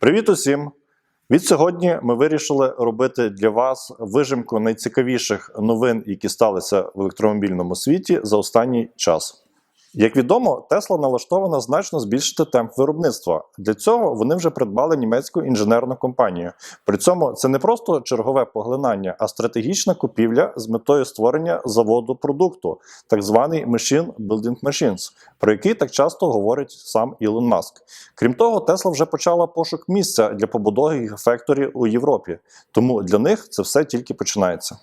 Привіт усім! Від сьогодні ми вирішили робити для вас вижимку найцікавіших новин, які сталися в електромобільному світі за останній час. Як відомо, Тесла налаштована значно збільшити темп виробництва. Для цього вони вже придбали німецьку інженерну компанію. При цьому це не просто чергове поглинання, а стратегічна купівля з метою створення заводу продукту, так званий Machine Building Machines, про який так часто говорить сам Ілон Маск. Крім того, Тесла вже почала пошук місця для побудови гігафекторі у Європі, тому для них це все тільки починається.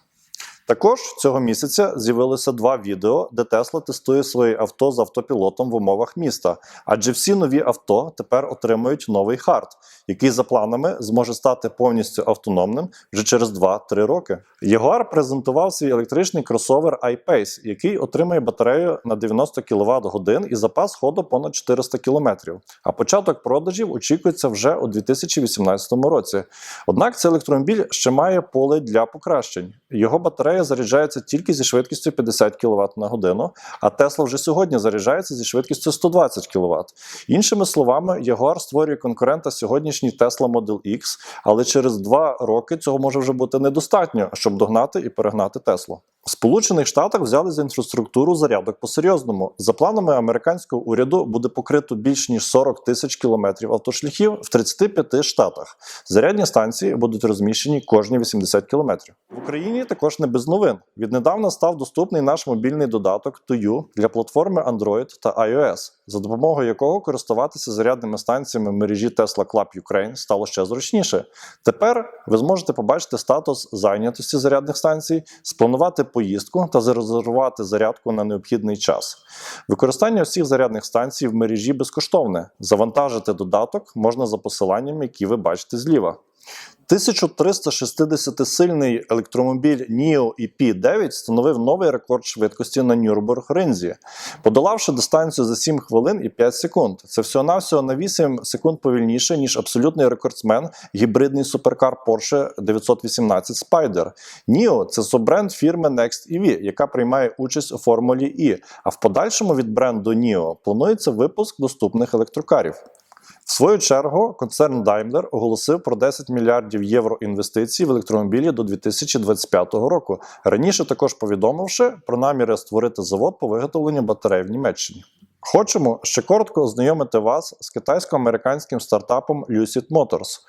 Також цього місяця з'явилося два відео, де Тесла тестує свої авто з автопілотом в умовах міста. Адже всі нові авто тепер отримують новий хард, який за планами зможе стати повністю автономним вже через 2-3 роки. Jaguar презентував свій електричний кросовер iPace, який отримує батарею на 90 кВт годин і запас ходу понад 400 км. А початок продажів очікується вже у 2018 році. Однак цей електромобіль ще має поле для покращень. Його батарея заряджається тільки зі швидкістю 50 кВт на годину, а Тесла вже сьогодні заряджається зі швидкістю 120 кВт. Іншими словами, Jaguar створює конкурента сьогоднішній Tesla Model X, але через два роки цього може вже бути недостатньо, щоб догнати і перегнати Теслу. Сполучених Штатах взяли за інфраструктуру зарядок по-серйозному. За планами американського уряду буде покрито більш ніж 40 тисяч кілометрів автошляхів в 35 штатах. Зарядні станції будуть розміщені кожні 80 кілометрів. В Україні також не без новин. Віднедавна став доступний наш мобільний додаток ToU для платформи Android та iOS, за допомогою якого користуватися зарядними станціями мережі Tesla Club Ukraine стало ще зручніше. Тепер ви зможете побачити статус зайнятості зарядних станцій, спланувати поїздку та зарезервувати зарядку на необхідний час. Використання всіх зарядних станцій в мережі безкоштовне. Завантажити додаток можна за посиланням, які ви бачите зліва. 1360-сильний електромобіль NIO EP9 встановив новий рекорд швидкості на Нюрнберг-ринзі, подолавши дистанцію за 7 хвилин і 5 секунд. Це всього-навсього на 8 секунд повільніше, ніж абсолютний рекордсмен гібридний суперкар Porsche 918 Spider. NIO – це суббренд фірми Next EV, яка приймає участь у Формулі І. А в подальшому від бренду NIO планується випуск доступних електрокарів. В свою чергу, концерн Daimler оголосив про 10 мільярдів євро інвестицій в електромобілі до 2025 року. Раніше також повідомивши про наміри створити завод по виготовленню батарей в Німеччині. Хочемо ще коротко ознайомити вас з китайсько-американським стартапом Lucid Motors.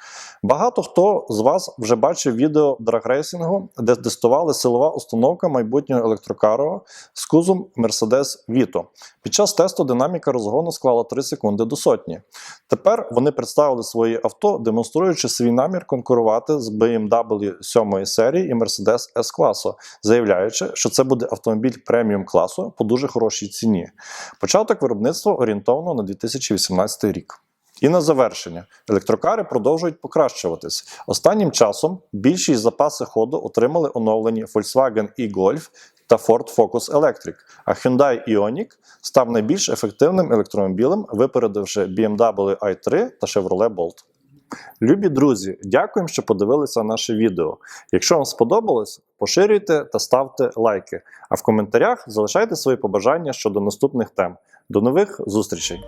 Багато хто з вас вже бачив відео драгрейсингу, де тестували силова установка майбутнього електрокару з кузом Mercedes Vito. Під час тесту динаміка розгону склала 3 секунди до сотні. Тепер вони представили свої авто, демонструючи свій намір конкурувати з BMW 7 серії і Mercedes S-класу, заявляючи, що це буде автомобіль преміум класу по дуже хорошій ціні. Початок виробництва орієнтовано на 2018 рік. І на завершення, електрокари продовжують покращуватись. Останнім часом більшість запаси ходу отримали оновлені Volkswagen e-Golf та Ford Focus Electric, а Hyundai Ioniq став найбільш ефективним електромобілем, випередивши BMW i3 та Chevrolet Bolt. Любі друзі, дякуємо, що подивилися наше відео. Якщо вам сподобалось, поширюйте та ставте лайки. А в коментарях залишайте свої побажання щодо наступних тем. До нових зустрічей!